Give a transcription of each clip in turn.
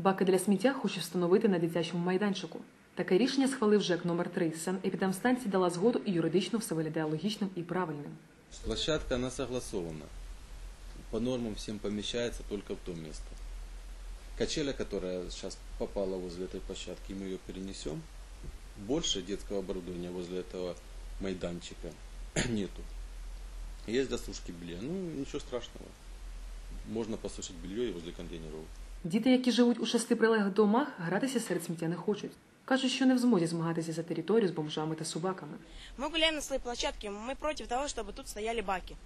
Баки для сміття хоче встановити на дитячому майданчику. Таке рішення схвалив ЖЕК номер 3 Санепідемстанція дала згоду і юридично все виглядає логічним і правильним. Площадка, она согласована. По нормам всем помещается только в то место. Качеля, которая сейчас попала возле этой площадки, мы ее перенесем. Больше детского оборудования возле этого майданчика нету. Есть для сушки белья. Ну, ничего страшного. Можно посушить белье и возле контейнеров. Діти, які живуть у шести прилеглих домах, гратися серед сміття не хочуть. Кажуть, що не в змозі змагатися за територію з бомжами та собаками. Мы гуляем на своей площадке, мы против того, чтобы тут стояли баки.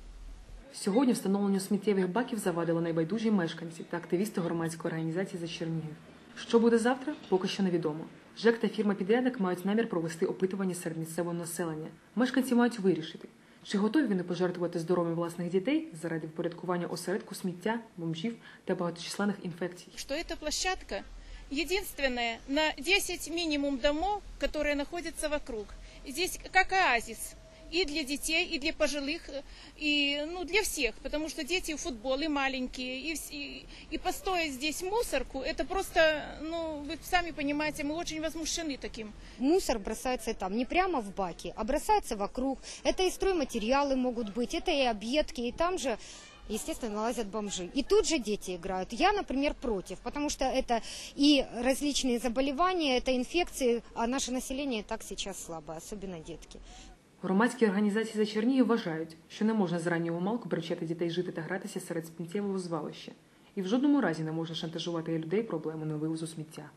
Сьогодні встановленню сміттєвих баків завадили найбайдужі мешканці та активісти громадської організації за Чернігів. Що буде завтра, поки що невідомо. ЖЕК та фірма-підрядник мають намір провести опитування серед місцевого населення. Мешканці мають вирішити, чи готові вони пожертвувати здоров'ям власних дітей заради впорядкування осередку сміття, бомжів та багаточисленних інфекцій. Що ця площадка единственная на 10 мінімум домов, которые находятся вокруг. Здесь как оазис и для детей, и для пожилых, и ну, для всех, потому что дети в футболе маленькие, и, вс- и, и построить здесь мусорку, это просто, ну, вы сами понимаете, мы очень возмущены таким. Мусор бросается там не прямо в баки, а бросается вокруг. Это и стройматериалы могут быть, это и объедки, и там же естественно, лазят бомжи. И тут же дети играют. Я, например, против, потому что это и различные заболевания, это инфекции, а наше население и так сейчас слабое, особенно детки. Громадські організації за Чернігів вважають, що не можна з раннього малку привчати дітей жити та гратися серед сміттєвого звалища. І в жодному разі не можна шантажувати людей проблемою вивозу сміття.